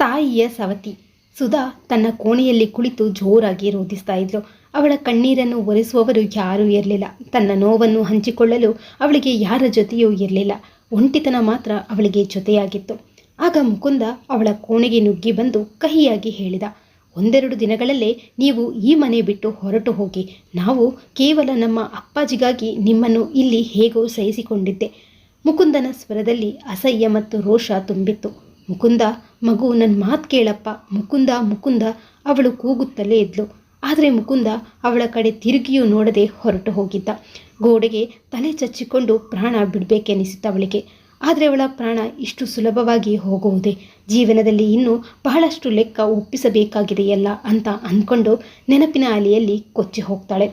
ತಾಯಿಯ ಸವತಿ. ಸುಧಾ ತನ್ನ ಕೋಣೆಯಲ್ಲಿ ಕುಳಿತು ಜೋರಾಗಿ ರೋಧಿಸ್ತಾ ಇದ್ಲು. ಅವಳ ಕಣ್ಣೀರನ್ನು ಒರೆಸುವವರು ಯಾರೂ ಇರಲಿಲ್ಲ. ತನ್ನ ನೋವನ್ನು ಹಂಚಿಕೊಳ್ಳಲು ಅವಳಿಗೆ ಯಾರ ಜೊತೆಯೂ ಇರಲಿಲ್ಲ. ಒಂಟಿತನ ಮಾತ್ರ ಅವಳಿಗೆ ಜೊತೆಯಾಗಿತ್ತು. ಆಗ ಮುಕುಂದ ಅವಳ ಕೋಣೆಗೆ ನುಗ್ಗಿ ಬಂದು ಕಹಿಯಾಗಿ ಹೇಳಿದ, ಒಂದೆರಡು ದಿನಗಳಲ್ಲೇ ನೀವು ಈ ಮನೆ ಬಿಟ್ಟು ಹೊರಟು ಹೋಗಿ, ನಾವು ಕೇವಲ ನಮ್ಮ ಅಪ್ಪಾಜಿಗಾಗಿ ನಿಮ್ಮನ್ನು ಇಲ್ಲಿ ಹೇಗೋ ಸಹಿಸಿಕೊಂಡಿದ್ದೆ. ಮುಕುಂದನ ಸ್ವರದಲ್ಲಿ ಅಸಹ್ಯ ಮತ್ತು ರೋಷ ತುಂಬಿತ್ತು. ಮುಕುಂದ, ಮಗು ನನ್ನ ಮಾತು ಕೇಳಪ್ಪ. ಮುಕುಂದ ಮುಕುಂದ, ಅವಳು ಕೂಗುತ್ತಲೇ ಇದ್ಲು. ಆದರೆ ಮುಕುಂದ ಅವಳ ಕಡೆ ತಿರುಗಿಯೂ ನೋಡದೆ ಹೊರಟು ಹೋಗಿದ್ದ. ಗೋಡೆಗೆ ತಲೆ ಚಚ್ಚಿಕೊಂಡು ಪ್ರಾಣ ಬಿಡಬೇಕೆನಿಸಿತ್ತು ಅವಳಿಗೆ. ಆದರೆ ಅವಳ ಪ್ರಾಣ ಇಷ್ಟು ಸುಲಭವಾಗಿ ಹೋಗುವುದೇ? ಜೀವನದಲ್ಲಿ ಇನ್ನೂ ಬಹಳಷ್ಟು ಲೆಕ್ಕ ಒಪ್ಪಿಸಬೇಕಾಗಿದೆಯಲ್ಲ ಅಂತ ಅಂದ್ಕೊಂಡು ನೆನಪಿನ ಅಲೆಯಲ್ಲಿ ಕೊಚ್ಚಿ ಹೋಗ್ತಾಳೆ.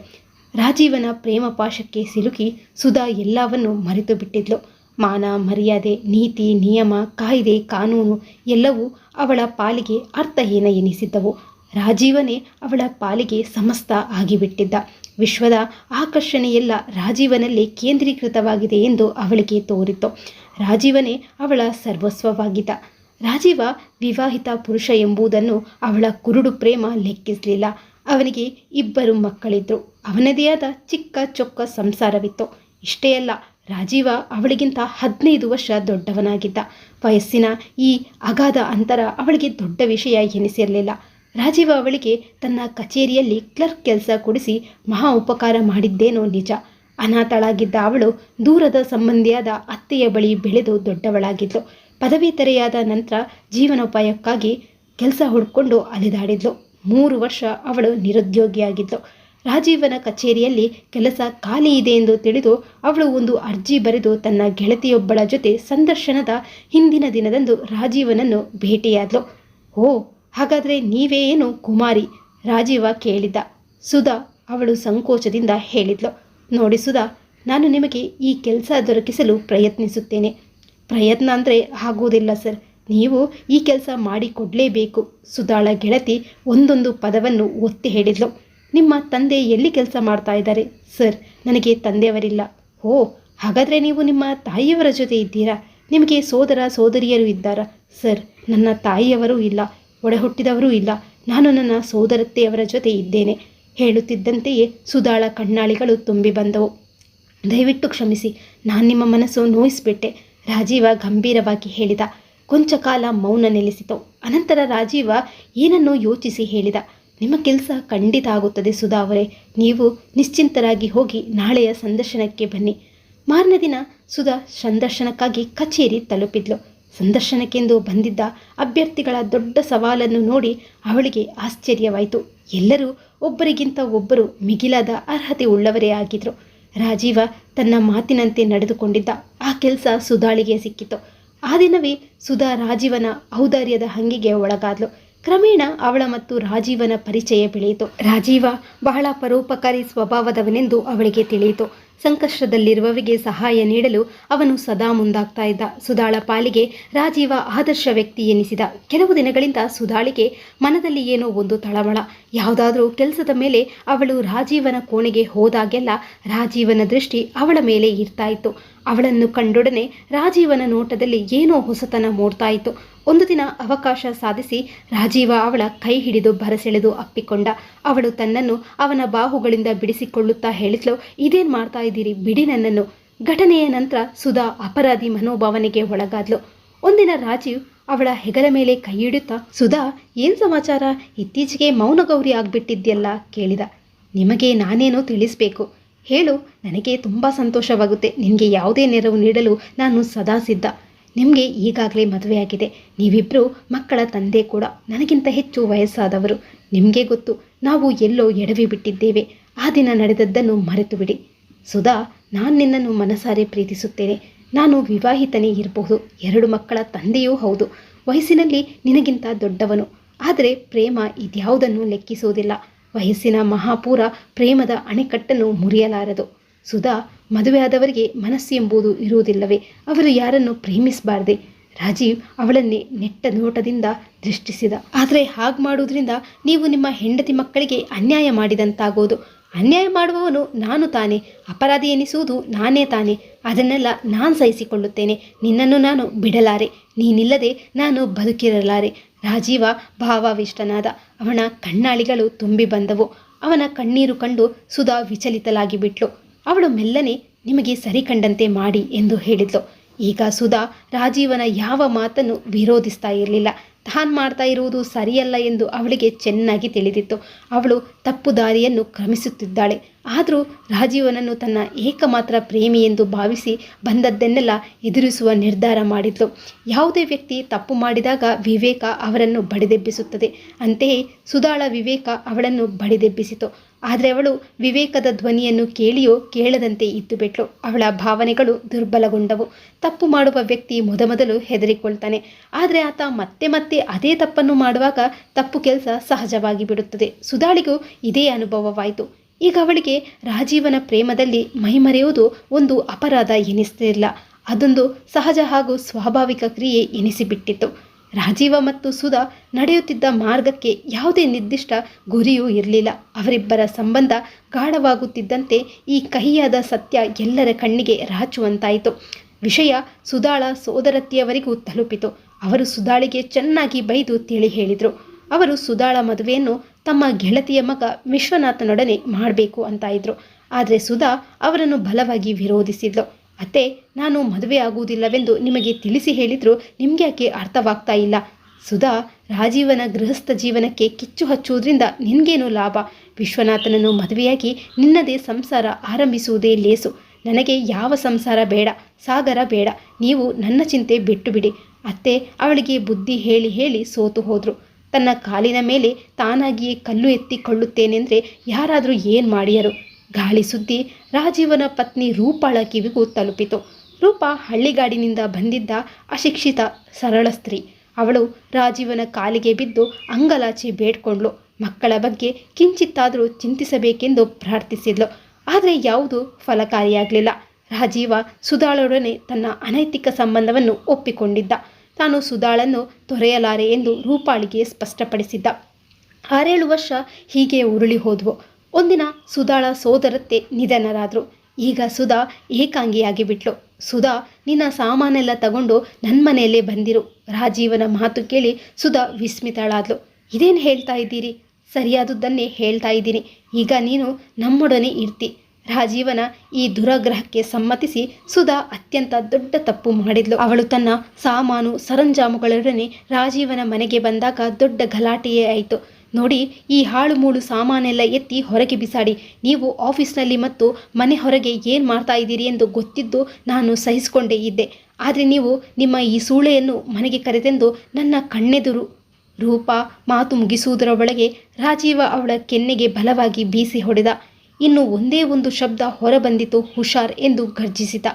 ರಾಜೀವನ ಪ್ರೇಮ ಪಾಶಕ್ಕೆ ಸಿಲುಕಿ ಸುಧಾ ಎಲ್ಲವನ್ನೂ ಮರೆತು ಬಿಟ್ಟಿದ್ಲು. ಮಾನ, ಮರ್ಯಾದೆ, ನೀತಿ, ನಿಯಮ, ಕಾಯ್ದೆ, ಕಾನೂನು ಎಲ್ಲವೂ ಅವಳ ಪಾಲಿಗೆ ಅರ್ಥಹೀನ ಎನಿಸಿದ್ದವು. ರಾಜೀವನೇ ಅವಳ ಪಾಲಿಗೆ ಸಮಸ್ತ ಆಗಿಬಿಟ್ಟಿದ್ದ. ವಿಶ್ವದ ಆಕರ್ಷಣೆಯೆಲ್ಲ ರಾಜೀವನಲ್ಲಿ ಕೇಂದ್ರೀಕೃತವಾಗಿದೆ ಎಂದು ಅವಳಿಗೆ ತೋರಿತು. ರಾಜೀವನೇ ಅವಳ ಸರ್ವಸ್ವವಾಗಿದ್ದ. ರಾಜೀವ ವಿವಾಹಿತ ಪುರುಷ ಎಂಬುದನ್ನು ಅವಳ ಕುರುಡು ಪ್ರೇಮ ಲೆಕ್ಕಿಸಲಿಲ್ಲ. ಅವನಿಗೆ ಇಬ್ಬರು ಮಕ್ಕಳಿದ್ರು. ಅವನದೇ ಆದ ಚಿಕ್ಕ ಚೊಕ್ಕ ಸಂಸಾರವಿತ್ತು. ಇಷ್ಟೇ ಅಲ್ಲ ರಾಜೀವ ಅವಳಿಗಿಂತ ಹದಿನೈದು ವರ್ಷ ದೊಡ್ಡವನಾಗಿದ್ದ. ವಯಸ್ಸಿನ ಈ ಅಗಾಧ ಅಂತರ ಅವಳಿಗೆ ದೊಡ್ಡ ವಿಷಯ ಎನಿಸಿರಲಿಲ್ಲ. ರಾಜೀವ ಅವಳಿಗೆ ತನ್ನ ಕಚೇರಿಯಲ್ಲಿ ಕ್ಲರ್ಕ್ ಕೆಲಸ ಕೊಡಿಸಿ ಮಹಾ ಉಪಕಾರ ಮಾಡಿದ್ದೇನೋ ನಿಜ. ಅನಾಥಳಾಗಿದ್ದ ಅವಳು ದೂರದ ಸಂಬಂಧಿಯಾದ ಅತ್ತೆಯ ಬಳಿ ಬೆಳೆದು ದೊಡ್ಡವಳಾಗಿತ್ತು ಪದವಿ ತೆರೆಯಾದ ನಂತರ ಜೀವನೋಪಾಯಕ್ಕಾಗಿ ಕೆಲಸ ಹುಡ್ಕೊಂಡು ಅಲೆದಾಡಿದ್ಲು. ಮೂರು ವರ್ಷ ಅವಳು ನಿರುದ್ಯೋಗಿಯಾಗಿದ್ಲು. ರಾಜೀವನ ಕಚೇರಿಯಲ್ಲಿ ಕೆಲಸ ಖಾಲಿ ಇದೆ ಎಂದು ತಿಳಿದು ಅವಳು ಒಂದು ಅರ್ಜಿ ಬರೆದು ತನ್ನ ಗೆಳತಿಯೊಬ್ಬಳ ಜೊತೆ ಸಂದರ್ಶನದ ಹಿಂದಿನ ದಿನದಂದು ರಾಜೀವನನ್ನು ಭೇಟಿಯಾದ್ಲು. ಓ, ಹಾಗಾದರೆ ನೀವೇ ಏನು ಕುಮಾರಿ? ರಾಜೀವ ಕೇಳಿದ್ದ. ಸುಧಾ ಅವಳು ಸಂಕೋಚದಿಂದ ಹೇಳಿದ್ಲು. ನೋಡಿ ಸುಧಾ, ನಾನು ನಿಮಗೆ ಈ ಕೆಲಸ ದೊರಕಿಸಲು ಪ್ರಯತ್ನಿಸುತ್ತೇನೆ. ಪ್ರಯತ್ನ ಅಂದರೆ ಆಗುವುದಿಲ್ಲ ಸರ್. ನೀವು ಈ ಕೆಲಸ ಮಾಡಿಕೊಡಲೇಬೇಕು. ಸುಧಾಳ ಗೆಳತಿ ಒಂದೊಂದು ಪದವನ್ನು ಒತ್ತಿ ಹೇಳಿದ್ಲು. ನಿಮ್ಮ ತಂದೆ ಎಲ್ಲಿ ಕೆಲಸ ಮಾಡ್ತಾ ಇದ್ದಾರೆ? ಸರ್, ನನಗೆ ತಂದೆಯವರಿಲ್ಲ. ಓ, ಹಾಗಾದರೆ ನೀವು ನಿಮ್ಮ ತಾಯಿಯವರ ಜೊತೆ ಇದ್ದೀರಾ? ನಿಮಗೆ ಸೋದರ ಸೋದರಿಯರು ಇದ್ದಾರಾ? ಸರ್, ನನ್ನ ತಾಯಿಯವರು ಇಲ್ಲ ಒಡೆ ಹುಟ್ಟಿದವರೂ ಇಲ್ಲ. ನಾನು ನನ್ನ ಸೋದರತ್ತೆಯವರ ಜೊತೆ ಇದ್ದೇನೆ. ಹೇಳುತ್ತಿದ್ದಂತೆಯೇ ಸುಧಾಳ ಕಣ್ಣಾಳಿಗಳು ತುಂಬಿ ಬಂದವು. ದಯವಿಟ್ಟು ಕ್ಷಮಿಸಿ, ನಾನು ನಿಮ್ಮ ಮನಸ್ಸು ನೋಯಿಸಿಬಿಟ್ಟೆ. ರಾಜೀವ ಗಂಭೀರವಾಗಿ ಹೇಳಿದ. ಕೊಂಚ ಕಾಲ ಮೌನ ನೆಲೆಸಿತು. ಅನಂತರ ರಾಜೀವ ಏನನ್ನೋ ಯೋಚಿಸಿ ಹೇಳಿದ. ನಿಮ್ಮ ಕೆಲಸ ಖಂಡಿತ ಆಗುತ್ತದೆ ಸುಧಾ ಅವರೇ. ನೀವು ನಿಶ್ಚಿಂತರಾಗಿ ಹೋಗಿ ನಾಳೆಯ ಸಂದರ್ಶನಕ್ಕೆ ಬನ್ನಿ. ಮಾರನೇ ದಿನ ಸುಧಾ ಸಂದರ್ಶನಕ್ಕಾಗಿ ಕಚೇರಿ ತಲುಪಿದ್ಲು. ಸಂದರ್ಶನಕ್ಕೆಂದು ಬಂದಿದ್ದ ಅಭ್ಯರ್ಥಿಗಳ ದೊಡ್ಡ ಸವಾಲನ್ನು ನೋಡಿ ಅವಳಿಗೆ ಆಶ್ಚರ್ಯವಾಯಿತು. ಎಲ್ಲರೂ ಒಬ್ಬರಿಗಿಂತ ಒಬ್ಬರು ಮಿಗಿಲಾದ ಅರ್ಹತೆ ಉಳ್ಳವರೇ ಆಗಿದ್ರು. ರಾಜೀವ ತನ್ನ ಮಾತಿನಂತೆ ನಡೆದುಕೊಂಡಿದ್ದ ಆ ಕೆಲಸ ಸುಧಾಳಿಗೆ ಸಿಕ್ಕಿತು. ಆ ದಿನವೇ ಸುಧಾ ರಾಜೀವನ ಔದಾರ್ಯದ ಹಂಗಿಗೆ ಒಳಗಾದ್ಲು. ಕ್ರಮೇಣ ಅವಳ ಮತ್ತು ರಾಜೀವನ ಪರಿಚಯ ಬೆಳೆಯಿತು. ರಾಜೀವ ಬಹಳ ಪರೋಪಕಾರಿ ಸ್ವಭಾವದವನೆಂದು ಅವಳಿಗೆ ತಿಳಿಯಿತು. ಸಂಕಷ್ಟದಲ್ಲಿರುವವರಿಗೆ ಸಹಾಯ ನೀಡಲು ಅವನು ಸದಾ ಮುಂದಾಗ್ತಾ ಇದ್ದ. ಸುಧಾಳ ಪಾಲಿಗೆ ರಾಜೀವ ಆದರ್ಶ ವ್ಯಕ್ತಿ ಎನಿಸಿದ. ಕೆಲವು ದಿನಗಳಿಂದ ಸುಧಾಳಿಗೆ ಮನದಲ್ಲಿ ಏನೋ ಒಂದು ತಳಮಳ ಯಾವುದಾದರೂ ಕೆಲಸದ ಮೇಲೆ ಅವಳು ರಾಜೀವನ ಕೋಣೆಗೆ ಹೋದಾಗೆಲ್ಲ ರಾಜೀವನ ದೃಷ್ಟಿ ಅವಳ ಮೇಲೆ ಇರ್ತಾ ಇತ್ತು. ಅವಳನ್ನು ಕಂಡೊಡನೆ ರಾಜೀವನ ನೋಟದಲ್ಲಿ ಏನೋ ಹೊಸತನ ಮೂಡ್ತಾ ಇತ್ತು. ಒಂದು ದಿನ ಅವಕಾಶ ಸಾಧಿಸಿ ರಾಜೀವ ಅವಳ ಕೈ ಹಿಡಿದು ಬರಸೆಳೆದು ಅಪ್ಪಿಕೊಂಡ. ಅವಳು ತನ್ನನ್ನು ಅವನ ಬಾಹುಗಳಿಂದ ಬಿಡಿಸಿಕೊಳ್ಳುತ್ತಾ ಹೇಳಿದ್ಲು, ಇದೇನು ಮಾಡ್ತಾ ಇದ್ದೀರಿ? ಬಿಡಿ ನನ್ನನ್ನು. ಘಟನೆಯ ನಂತರ ಸುಧಾ ಅಪರಾಧಿ ಮನೋಭಾವನೆಗೆ ಒಳಗಾದ್ಲು. ಒಂದಿನ ರಾಜೀವ್ ಅವಳ ಹೆಗಲ ಮೇಲೆ ಕೈಯಿಡುತ್ತಾ ಸುಧಾ, ಏನು ಸಮಾಚಾರ? ಇತ್ತೀಚೆಗೆ ಮೌನಗೌರಿ ಆಗ್ಬಿಟ್ಟಿದ್ಯಲ್ಲ, ಕೇಳಿದ. ನಿಮಗೆ ನಾನೇನೋ ತಿಳಿಸ್ಬೇಕು. ಹೇಳು, ನನಗೆ ತುಂಬಾ ಸಂತೋಷವಾಗುತ್ತೆ. ನಿನಗೆ ಯಾವುದೇ ನೆರವು ನೀಡಲು ನಾನು ಸದಾ ಸಿದ್ಧ. ನಿಮಗೆ ಈಗಾಗಲೇ ಮದುವೆಯಾಗಿದೆ ನೀವಿಬ್ಬರು ಮಕ್ಕಳ ತಂದೆ ಕೂಡ. ನನಗಿಂತ ಹೆಚ್ಚು ವಯಸ್ಸಾದವರು. ನಿಮಗೆ ಗೊತ್ತು, ನಾವು ಎಲ್ಲೋ ಎಡವಿ ಬಿಟ್ಟಿದ್ದೇವೆ. ಆ ದಿನ ನಡೆದದ್ದನ್ನು ಮರೆತು ಬಿಡಿ ಸುಧಾ, ನಾನು ನಿನ್ನನ್ನು ಮನಸಾರೆ ಪ್ರೀತಿಸುತ್ತೇನೆ. ನಾನು ವಿವಾಹಿತನೇ ಇರಬಹುದು ಎರಡು ಮಕ್ಕಳ ತಂದೆಯೂ ಹೌದು. ವಯಸ್ಸಿನಲ್ಲಿ ನಿನಗಿಂತ ದೊಡ್ಡವನು. ಆದರೆ ಪ್ರೇಮ ಇದ್ಯಾವುದನ್ನು ಲೆಕ್ಕಿಸುವುದಿಲ್ಲ ವಯಸ್ಸಿನ ಮಹಾಪೂರ ಪ್ರೇಮದ ಅಣೆಕಟ್ಟನ್ನು ಮುರಿಯಲಾರದು. ಸುಧಾ ಮದುವೆಯಾದವರಿಗೆ ಮನಸ್ಸು ಎಂಬುದು ಇರುವುದಿಲ್ಲವೇ? ಅವರು ಯಾರನ್ನು ಪ್ರೇಮಿಸಬಾರ್ದೆ? ರಾಜೀವ್ ಅವಳನ್ನೇ ನೆಟ್ಟ ನೋಟದಿಂದ ದೃಷ್ಟಿಸಿದ. ಆದರೆ ಹಾಗೆ ಮಾಡುವುದರಿಂದ ನೀವು ನಿಮ್ಮ ಹೆಂಡತಿ ಮಕ್ಕಳಿಗೆ ಅನ್ಯಾಯ ಮಾಡಿದಂತಾಗೋದು. ಅನ್ಯಾಯ ಮಾಡುವವನು ನಾನು ತಾನೇ. ಅಪರಾಧಿ ಎನಿಸುವುದು ನಾನೇ ತಾನೇ. ಅದನ್ನೆಲ್ಲ ನಾನು ಸಹಿಸಿಕೊಳ್ಳುತ್ತೇನೆ. ನಿನ್ನನ್ನು ನಾನು ಬಿಡಲಾರೆ. ನೀನಿಲ್ಲದೆ ನಾನು ಬದುಕಿರಲಾರೆ. ರಾಜೀವ ಭಾವಾವಿಷ್ಟನಾದ. ಅವನ ಕಣ್ಣಾಳಿಗಳು ತುಂಬಿ ಬಂದವು. ಅವನ ಕಣ್ಣೀರು ಕಂಡು ಸುಧಾ ವಿಚಲಿತಲಾಗಿ ಬಿಟ್ಲು ಅವಳು ಮೆಲ್ಲನೆ ನಿಮಗೆ ಸರಿ ಕಂಡಂತೆ ಮಾಡಿ ಎಂದು ಹೇಳಿದ್ಲು. ಈಗ ಸುಧಾ ರಾಜೀವನ ಯಾವ ಮಾತನ್ನು ವಿರೋಧಿಸ್ತಾ ಇರಲಿಲ್ಲ. ತಾನು ಮಾಡ್ತಾ ಇರುವುದು ಸರಿಯಲ್ಲ ಎಂದು ಅವಳಿಗೆ ಚೆನ್ನಾಗಿ ತಿಳಿದಿತ್ತು. ಅವಳು ತಪ್ಪು ದಾರಿಯನ್ನು ಕ್ರಮಿಸುತ್ತಿದ್ದಾಳೆ. ಆದರೂ ರಾಜೀವನನ್ನು ತನ್ನ ಏಕಮಾತ್ರ ಪ್ರೇಮಿ ಎಂದು ಭಾವಿಸಿ ಬಂದದ್ದನ್ನೆಲ್ಲ ಎದುರಿಸುವ ನಿರ್ಧಾರ ಮಾಡಿದ್ಲು. ಯಾವುದೇ ವ್ಯಕ್ತಿ ತಪ್ಪು ಮಾಡಿದಾಗ ವಿವೇಕ ಅವರನ್ನು ಬಡಿದೆಬ್ಬಿಸುತ್ತದೆ. ಅಂತೆಯೇ ಸುಧಾಳ ವಿವೇಕ ಅವಳನ್ನು ಬಡಿದೆಬ್ಬಿಸಿತು. ಆದರೆ ಅವಳು ವಿವೇಕದ ಧ್ವನಿಯನ್ನು ಕೇಳಿಯೋ ಕೇಳದಂತೆ ಇದ್ದು ಬಿಟ್ಲು. ಅವಳ ಭಾವನೆಗಳು ದುರ್ಬಲಗೊಂಡವು. ತಪ್ಪು ಮಾಡುವ ವ್ಯಕ್ತಿ ಮೊದಮೊದಲು ಹೆದರಿಕೊಳ್ತಾನೆ. ಆದರೆ ಆತ ಮತ್ತೆ ಮತ್ತೆ ಅದೇ ತಪ್ಪನ್ನು ಮಾಡುವಾಗ ತಪ್ಪು ಕೆಲಸ ಸಹಜವಾಗಿ ಬಿಡುತ್ತದೆ. ಸುಧಾಳಿಗೂ ಇದೇ ಅನುಭವವಾಯಿತು. ಈಗ ಅವಳಿಗೆ ರಾಜೀವನ ಪ್ರೇಮದಲ್ಲಿ ಮೈಮರೆಯುವುದು ಒಂದು ಅಪರಾಧ ಎನಿಸ್ತಿರಲಿಲ್ಲ. ಅದೊಂದು ಸಹಜ ಹಾಗೂ ಸ್ವಾಭಾವಿಕ ಕ್ರಿಯೆ ಎನಿಸಿಬಿಟ್ಟಿತ್ತು. ರಾಜೀವ ಮತ್ತು ಸುಧಾ ನಡೆಯುತ್ತಿದ್ದ ಮಾರ್ಗಕ್ಕೆ ಯಾವುದೇ ನಿರ್ದಿಷ್ಟ ಗುರಿಯೂ ಇರಲಿಲ್ಲ. ಅವರಿಬ್ಬರ ಸಂಬಂಧ ಗಾಢವಾಗುತ್ತಿದ್ದಂತೆ ಈ ಕಹಿಯಾದ ಸತ್ಯ ಎಲ್ಲರ ಕಣ್ಣಿಗೆ ರಾಚುವಂತಾಯಿತು. ವಿಷಯ ಸುಧಾಳ ಸೋದರತ್ತಿಯವರಿಗೂ ತಲುಪಿತು. ಅವರು ಸುಧಾಳಿಗೆ ಚೆನ್ನಾಗಿ ಬೈದು ತಿಳಿ ಹೇಳಿದರು. ಅವರು ಸುಧಾಳ ಮದುವೆಯನ್ನು ತಮ್ಮ ಗೆಳತಿಯ ಮಗ ವಿಶ್ವನಾಥನೊಡನೆ ಮಾಡಬೇಕು ಅಂತ ಇದ್ರು ಆದರೆ ಸುಧಾ ಅವರನ್ನು ಬಲವಾಗಿ ವಿರೋಧಿಸಿದ್ಲು. ಅತ್ತೆ, ನಾನು ಮದುವೆ ಆಗುವುದಿಲ್ಲವೆಂದು ನಿಮಗೆ ತಿಳಿಸಿ ಹೇಳಿದರೂ ನಿಮಗೆ ಯಾಕೆ ಅರ್ಥವಾಗ್ತಾ ಇಲ್ಲ? ಸುಧಾ, ರಾಜೀವನ ಗೃಹಸ್ಥ ಜೀವನಕ್ಕೆ ಕಿಚ್ಚು ಹಚ್ಚುವುದರಿಂದ ನಿನಗೇನು ಲಾಭ? ವಿಶ್ವನಾಥನನ್ನು ಮದುವೆಯಾಗಿ ನಿನ್ನದೇ ಸಂಸಾರ ಆರಂಭಿಸುವುದೇ ಲೇಸು. ನನಗೆ ಯಾವ ಸಂಸಾರ ಬೇಡ, ಸಾಗರ ಬೇಡ. ನೀವು ನನ್ನ ಚಿಂತೆ ಬಿಟ್ಟು ಬಿಡಿ ಅತ್ತೆ, ಅವಳಿಗೆ ಬುದ್ಧಿ ಹೇಳಿ ಹೇಳಿ ಸೋತು ಹೋದರು. ತನ್ನ ಕಾಲಿನ ಮೇಲೆ ತಾನಾಗಿಯೇ ಕಲ್ಲು ಎತ್ತಿಕೊಳ್ಳುತ್ತೇನೆಂದರೆ ಯಾರಾದರೂ ಏನು ಮಾಡಿಯರು? ಗಾಳಿ ಸುದ್ದಿ, ರಾಜೀವನ ಪತ್ನಿ ರೂಪಾಳ ಕಿವಿಗೂ ತಲುಪಿತು. ರೂಪ ಹಳ್ಳಿಗಾಡಿನಿಂದ ಬಂದಿದ್ದ ಅಶಿಕ್ಷಿತ ಸರಳ ಸ್ತ್ರೀ. ಅವಳು ರಾಜೀವನ ಕಾಲಿಗೆ ಬಿದ್ದು ಅಂಗಲಾಚಿ ಬೇಡ್ಕೊಂಡ್ಳು. ಮಕ್ಕಳ ಬಗ್ಗೆ ಕಿಂಚಿತ್ತಾದರೂ ಚಿಂತಿಸಬೇಕೆಂದು ಪ್ರಾರ್ಥಿಸಿದ್ಲು. ಆದರೆ ಯಾವುದೂ ಫಲಕಾರಿಯಾಗಲಿಲ್ಲ. ರಾಜೀವ ಸುಧಾಳೊಡನೆ ತನ್ನ ಅನೈತಿಕ ಸಂಬಂಧವನ್ನು ಒಪ್ಪಿಕೊಂಡಿದ್ದ. ತಾನು ಸುಧಾಳನ್ನು ತೊರೆಯಲಾರೆ ಎಂದು ರೂಪಾಳಿಗೆ ಸ್ಪಷ್ಟಪಡಿಸಿದ್ದ. ಆರೇಳು ವರ್ಷ ಹೀಗೆ ಉರುಳಿ ಹೋದ್ವು. ಒಂದಿನ ಸುಧಾಳ ಸೋದರತ್ತೆ ನಿಧನರಾದರು. ಈಗ ಸುಧಾ ಏಕಾಂಗಿಯಾಗಿ ಬಿಟ್ಲು ಸುಧಾ, ನಿನ್ನ ಸಾಮಾನೆಲ್ಲ ತಗೊಂಡು ನನ್ನ ಮನೆಯಲ್ಲೇ ಬಂದಿರು. ರಾಜೀವನ ಮಾತು ಕೇಳಿ ಸುಧಾ ವಿಸ್ಮಿತಳಾದ್ಲು. ಇದೇನು ಹೇಳ್ತಾ ಇದ್ದೀರಿ? ಸರಿಯಾದದ್ದನ್ನೇ ಹೇಳ್ತಾ ಇದ್ದೀನಿ. ಈಗ ನೀನು ನಮ್ಮೊಡನೆ ಇರ್ತಿ. ರಾಜೀವನ ಈ ದುರಾಗ್ರಹಕ್ಕೆ ಸಮ್ಮತಿಸಿ ಸುಧಾ ಅತ್ಯಂತ ದೊಡ್ಡ ತಪ್ಪು ಮಾಡಿದ್ಲು. ಅವಳು ತನ್ನ ಸಾಮಾನು, ಸರಂಜಾಮುಗಳೊಡನೆ ರಾಜೀವನ ಮನೆಗೆ ಬಂದಾಗ ದೊಡ್ಡ ಗಲಾಟೆಯೇ ಆಯಿತು. ನೋಡಿ, ಈ ಹಾಳು ಮೂಳು ಸಾಮಾನೆಲ್ಲ ಎತ್ತಿ ಹೊರಗೆ ಬಿಸಾಡಿ. ನೀವು ಆಫೀಸ್ನಲ್ಲಿ ಮತ್ತು ಮನೆ ಹೊರಗೆ ಏನು ಮಾಡ್ತಾ ಇದ್ದೀರಿ ಎಂದು ಗೊತ್ತಿದ್ದು ನಾನು ಸಹಿಸಿಕೊಂಡೇ ಇದ್ದೆ. ಆದರೆ ನೀವು ನಿಮ್ಮ ಈ ಸೂಳೆಯನ್ನು ಮನೆಗೆ ಕರೆತೆಂದು ನನ್ನ ಕಣ್ಣೆದುರು ರೂಪ ಮಾತು ಮುಗಿಸುವುದರ ಒಳಗೆ ರಾಜೀವ ಅವಳ ಕೆನ್ನೆಗೆ ಬಲವಾಗಿ ಬೀಸಿ ಹೊಡೆದ. ಇನ್ನು ಒಂದೇ ಒಂದು ಶಬ್ದ ಹೊರಬಂದಿತು ಹುಷಾರ್ ಎಂದು ಗರ್ಜಿಸಿದ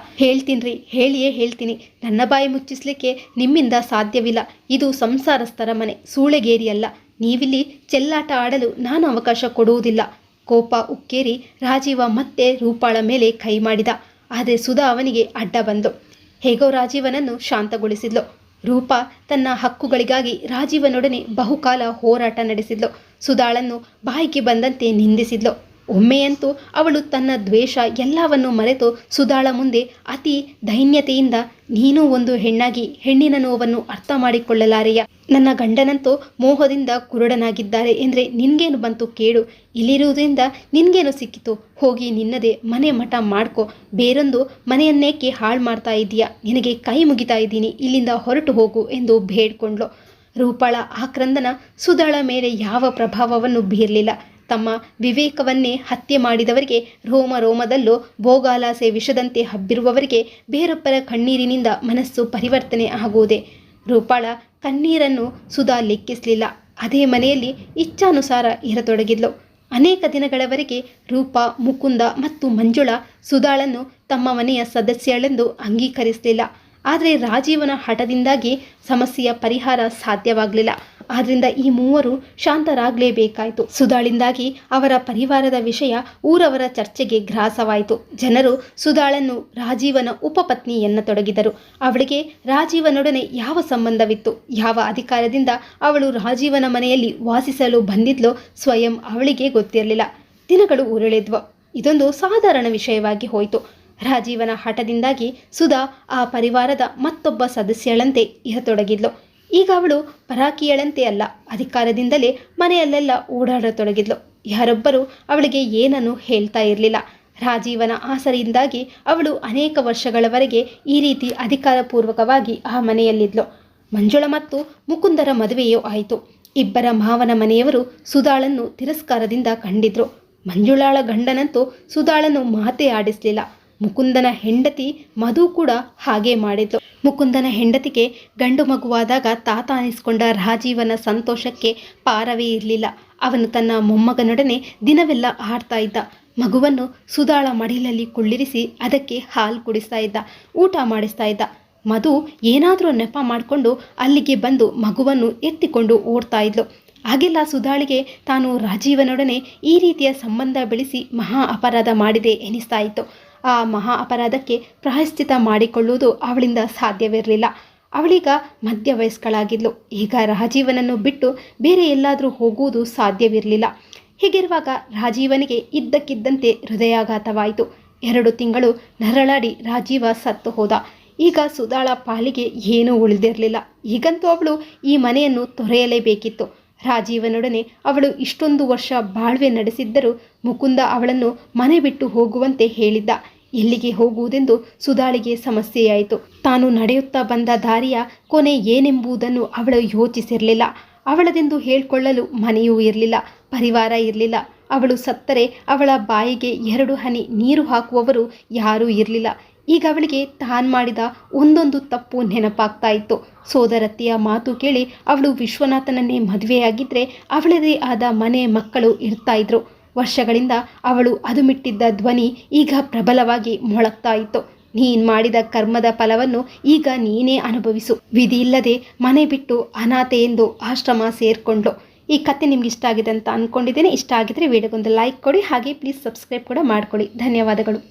ರೀ ಹೇಳಿಯೇ ಹೇಳ್ತೀನಿ. ನನ್ನ ಬಾಯಿ ಮುಚ್ಚಿಸ್ಲಿಕ್ಕೆ ನಿಮ್ಮಿಂದ ಸಾಧ್ಯವಿಲ್ಲ. ಇದು ಸಂಸಾರಸ್ಥರ ಮನೆ, ಸೂಳೆಗೇರಿಯಲ್ಲ. ನೀವಿಲ್ಲಿ ಚೆಲ್ಲಾಟ ಆಡಲು ನಾನು ಅವಕಾಶ ಕೊಡುವುದಿಲ್ಲ. ಕೋಪ ಉಕ್ಕೇರಿ ರಾಜೀವ ಮತ್ತೆ ರೂಪಾಳ ಮೇಲೆ ಕೈ ಮಾಡಿದ. ಆದರೆ ಸುಧಾ ಅವನಿಗೆ ಅಡ್ಡ ಬಂದು. ಹೇಗೋ ರಾಜೀವನನ್ನು ಶಾಂತಗೊಳಿಸಿದ್ಲು. ರೂಪ ತನ್ನ ಹಕ್ಕುಗಳಿಗಾಗಿ ರಾಜೀವನೊಡನೆ ಬಹುಕಾಲ ಹೋರಾಟ ನಡೆಸಿದ್ಲು. ಸುಧಾಳನ್ನು ಬಾಯಿಗೆ ಬಂದಂತೆ ನಿಂದಿಸಿದ್ಲು. ಒಮ್ಮೆಯಂತೂ ಅವಳು ತನ್ನ ದ್ವೇಷ ಎಲ್ಲವನ್ನು ಮರೆತು ಸುಧಾಳ ಮುಂದೆ ಅತಿ ದೈನ್ಯತೆಯಿಂದ, ನೀನೂ ಒಂದು ಹೆಣ್ಣಾಗಿ ಹೆಣ್ಣಿನ ನೋವನ್ನು ಅರ್ಥ ಮಾಡಿಕೊಳ್ಳಲಾರೆಯ. ನನ್ನ ಗಂಡನಂತೂ ಮೋಹದಿಂದ ಕುರುಡನಾಗಿದ್ದಾರೆ ಎಂದರೆ ನಿನ್ಗೇನು ಬಂತು ಕೇಳು. ಇಲ್ಲಿರುವುದರಿಂದ ನಿನ್ಗೇನು ಸಿಕ್ಕಿತು? ಹೋಗಿ ನಿನ್ನದೇ ಮನೆ ಮಠ ಮಾಡ್ಕೊ. ಬೇರೊಂದು ಮನೆಯನ್ನೇಕೆ ಹಾಳು ಮಾಡ್ತಾ ಇದ್ದೀಯಾ? ನಿನಗೆ ಕೈ ಮುಗಿತಾ ಇದ್ದೀನಿ, ಇಲ್ಲಿಂದ ಹೊರಟು ಹೋಗು ಎಂದು ಬೇಡ್ಕೊಂಡ್ಲು ರೂಪಾಳ ಆಕ್ರಂದನ ಸುಧಾಳ ಮೇಲೆ ಯಾವ ಪ್ರಭಾವವನ್ನು ಬೀರಲಿಲ್ಲ. ತಮ್ಮ ವಿವೇಕವನ್ನೇ ಹತ್ಯೆ ಮಾಡಿದವರಿಗೆ ರೋಮ ರೋಮದಲ್ಲೂ ಭೋಗಾಲಾಸೆ ವಿಷದಂತೆ ಹಬ್ಬಿರುವವರಿಗೆ ಬೇರೊಬ್ಬರ ಕಣ್ಣೀರಿನಿಂದ ಮನಸ್ಸು ಪರಿವರ್ತನೆ ಆಗುವುದೇ? ರೂಪಾಳ ಕಣ್ಣೀರನ್ನು ಸುಧಾ ಲೆಕ್ಕಿಸಲಿಲ್ಲ. ಅದೇ ಮನೆಯಲ್ಲಿ ಇಚ್ಛಾನುಸಾರ ಇರತೊಡಗಿದ್ಲು. ಅನೇಕ ದಿನಗಳವರೆಗೆ ರೂಪ, ಮುಕುಂದ ಮತ್ತು ಮಂಜುಳಾ ಸುಧಾಳನ್ನು ತಮ್ಮ ಮನೆಯ ಸದಸ್ಯಳೆಂದು ಅಂಗೀಕರಿಸಲಿಲ್ಲ. ಆದರೆ ರಾಜೀವನ ಹಠದಿಂದಾಗಿ ಸಮಸ್ಯೆಯ ಪರಿಹಾರ ಸಾಧ್ಯವಾಗಲಿಲ್ಲ. ಆದ್ರಿಂದ ಈ ಮೂವರು ಶಾಂತರಾಗಲೇಬೇಕಾಯಿತು. ಸುಧಾಳಿಂದಾಗಿ ಅವರ ಪರಿವಾರದ ವಿಷಯ ಊರವರ ಚರ್ಚೆಗೆ ಗ್ರಾಸವಾಯಿತು. ಜನರು ಸುಧಾಳನ್ನು ರಾಜೀವನ ಉಪಪತ್ನಿ ಎನ್ನತೊಡಗಿದರು ಅವಳಿಗೆ ರಾಜೀವನೊಡನೆ ಯಾವ ಸಂಬಂಧವಿತ್ತು? ಯಾವ ಅಧಿಕಾರದಿಂದ ಅವಳು ರಾಜೀವನ ಮನೆಯಲ್ಲಿ ವಾಸಿಸಲು ಬಂದಿದ್ಲೋ ಸ್ವಯಂ ಅವಳಿಗೆ ಗೊತ್ತಿರಲಿಲ್ಲ. ದಿನಗಳು ಉರುಳಿದ್ವು. ಇದೊಂದು ಸಾಧಾರಣ ವಿಷಯವಾಗಿ ಹೋಯಿತು. ರಾಜೀವನ ಹಠದಿಂದಾಗಿ ಸುಧಾ ಆ ಪರಿವಾರದ ಮತ್ತೊಬ್ಬ ಸದಸ್ಯಳಂತೆ ಇರತೊಡಗಿದ್ಲು. ಈಗ ಅವಳು ಪರಾಕಿಯಳಂತೆ ಅಲ್ಲ. ಅಧಿಕಾರದಿಂದಲೇ ಮನೆಯಲ್ಲೆಲ್ಲ ಓಡಾಡತೊಡಗಿದ್ಲು. ಯಾರೊಬ್ಬರು ಅವಳಿಗೆ ಏನನ್ನು ಹೇಳ್ತಾ ಇರಲಿಲ್ಲ. ರಾಜೀವನ ಆಸರೆಯಿಂದಾಗಿ ಅವಳು ಅನೇಕ ವರ್ಷಗಳವರೆಗೆ ಈ ರೀತಿ ಅಧಿಕಾರಪೂರ್ವಕವಾಗಿ ಆ ಮನೆಯಲ್ಲಿದ್ಲು. ಮಂಜುಳ ಮತ್ತು ಮುಕುಂದರ ಮದುವೆಯೂ ಆಯಿತು. ಇಬ್ಬರ ಮಾವನ ಮನೆಯವರು ಸುಧಾಳನ್ನು ತಿರಸ್ಕಾರದಿಂದ ಕಂಡಿದ್ರು. ಮಂಜುಳಾಳ ಗಂಡನಂತೂ ಸುಧಾಳನ್ನು ಮಾತೇ ಆಡಿಸಲಿಲ್ಲ. ಮುಕುಂದನ ಹೆಂಡತಿ ಮಧು ಕೂಡ ಹಾಗೆ ಮಾಡಿದ್ಲು ಮುಕುಂದನ ಹೆಂಡತಿಗೆ ಗಂಡು ಮಗುವಾದಾಗ ತಾತ ಅನಿಸ್ಕೊಂಡ ರಾಜೀವನ ಸಂತೋಷಕ್ಕೆ ಪಾರವೇ ಇರಲಿಲ್ಲ. ಅವನು ತನ್ನ ಮೊಮ್ಮಗನೊಡನೆ ದಿನವೆಲ್ಲ ಆಡ್ತಾ ಇದ್ದ. ಮಗುವನ್ನು ಸುಧಾಳ ಮಡಿಲಲ್ಲಿ ಕುಳ್ಳಿರಿಸಿ ಅದಕ್ಕೆ ಹಾಲು ಕುಡಿಸ್ತಾ ಇದ್ದ, ಊಟ ಮಾಡಿಸ್ತಾ ಇದ್ದ. ಮಧು ಏನಾದರೂ ನೆಪ ಮಾಡಿಕೊಂಡು ಅಲ್ಲಿಗೆ ಬಂದು ಮಗುವನ್ನು ಎತ್ತಿಕೊಂಡು ಓಡ್ತಾ ಇದ್ಲು. ಹಾಗೆಲ್ಲ ಸುಧಾಳಿಗೆ ತಾನು ರಾಜೀವನೊಡನೆ ಈ ರೀತಿಯ ಸಂಬಂಧ ಬೆಳೆಸಿ ಮಹಾ ಅಪರಾಧ ಮಾಡಿದೆ ಎನಿಸ್ತಾ ಇತ್ತು. ಆ ಮಹಾ ಅಪರಾಧಕ್ಕೆ ಪ್ರಾಯಶ್ಚಿತ ಮಾಡಿಕೊಳ್ಳುವುದು ಅವಳಿಂದ ಸಾಧ್ಯವಿರಲಿಲ್ಲ. ಅವಳೀಗ ಮಧ್ಯವಯಸ್ಕಳಾಗಿದ್ಲು. ಈಗ ರಾಜೀವನನ್ನು ಬಿಟ್ಟು ಬೇರೆ ಎಲ್ಲಾದರೂ ಹೋಗುವುದು ಸಾಧ್ಯವಿರಲಿಲ್ಲ. ಹೀಗಿರುವಾಗ ರಾಜೀವನಿಗೆ ಇದ್ದಕ್ಕಿದ್ದಂತೆ ಹೃದಯಾಘಾತವಾಯಿತು. ಎರಡು ತಿಂಗಳು ನರಳಾಡಿ ರಾಜೀವ ಸತ್ತು ಹೋದ. ಈಗ ಸುಧಾಳ ಪಾಲಿಗೆ ಏನೂ ಉಳಿದಿರಲಿಲ್ಲ. ಈಗಂತೂ ಅವಳು ಈ ಮನೆಯನ್ನು ತೊರೆಯಲೇಬೇಕಿತ್ತು. ರಾಜೀವನೊಡನೆ ಅವಳು ಇಷ್ಟೊಂದು ವರ್ಷ ಬಾಳ್ವೆ ನಡೆಸಿದ್ದರೂ ಮುಕುಂದ ಅವಳನ್ನು ಮನೆ ಬಿಟ್ಟು ಹೋಗುವಂತೆ ಹೇಳಿದ್ದ. ಎಲ್ಲಿಗೆ ಹೋಗುವುದೆಂದು ಸುಧಾಳಿಗೆ ಸಮಸ್ಯೆಯಾಯಿತು. ತಾನು ನಡೆಯುತ್ತಾ ಬಂದ ದಾರಿಯ ಕೊನೆ ಏನೆಂಬುದನ್ನು ಅವಳು ಯೋಚಿಸಿರಲಿಲ್ಲ. ಅವಳದೆಂದು ಹೇಳ್ಕೊಳ್ಳಲು ಮನೆಯೂ ಇರಲಿಲ್ಲ, ಪರಿವಾರ ಇರಲಿಲ್ಲ. ಅವಳು ಸತ್ತರೆ ಅವಳ ಬಾಯಿಗೆ ಎರಡು ಹನಿ ನೀರು ಹಾಕುವವರು ಯಾರೂ ಇರಲಿಲ್ಲ. ಈಗ ಅವಳಿಗೆ ತಾನು ಮಾಡಿದ ಒಂದೊಂದು ತಪ್ಪು ನೆನಪಾಗ್ತಾ ಇತ್ತು ಸೋದರತ್ತಿಯ ಮಾತು ಕೇಳಿ ಅವಳು ವಿಶ್ವನಾಥನನ್ನೇ ಮದುವೆಯಾಗಿದ್ದರೆ ಅವಳದೇ ಆದ ಮನೆ ಮಕ್ಕಳು ಇರ್ತಾ ಇದ್ರು ವರ್ಷಗಳಿಂದ ಅವಳು ಅದುಮಿಟ್ಟಿದ್ದ ಧ್ವನಿ ಈಗ ಪ್ರಬಲವಾಗಿ ಮೊಳಗ್ತಾ ಇತ್ತು ನೀನ್ ಮಾಡಿದ ಕರ್ಮದ ಫಲವನ್ನು ಈಗ ನೀನೇ ಅನುಭವಿಸು. ವಿಧಿ ಇಲ್ಲದೆ ಮನೆ ಬಿಟ್ಟು ಅನಾಥೆ ಎಂದು ಆಶ್ರಮ ಸೇರ್ಕೊಂಡ್ಲು ಈ ಕತೆ ನಿಮ್ಗೆ ಇಷ್ಟ ಆಗಿದೆ ಅಂತ ಅಂದ್ಕೊಂಡಿದ್ದೇನೆ ಇಷ್ಟ ಆಗಿದ್ರೆ ವಿಡಿಯೋಗೊಂದು ಲೈಕ್ ಕೊಡಿ. ಹಾಗೆ ಪ್ಲೀಸ್ ಸಬ್ಸ್ಕ್ರೈಬ್ ಕೂಡ ಮಾಡ್ಕೊಳ್ಳಿ. ಧನ್ಯವಾದಗಳು.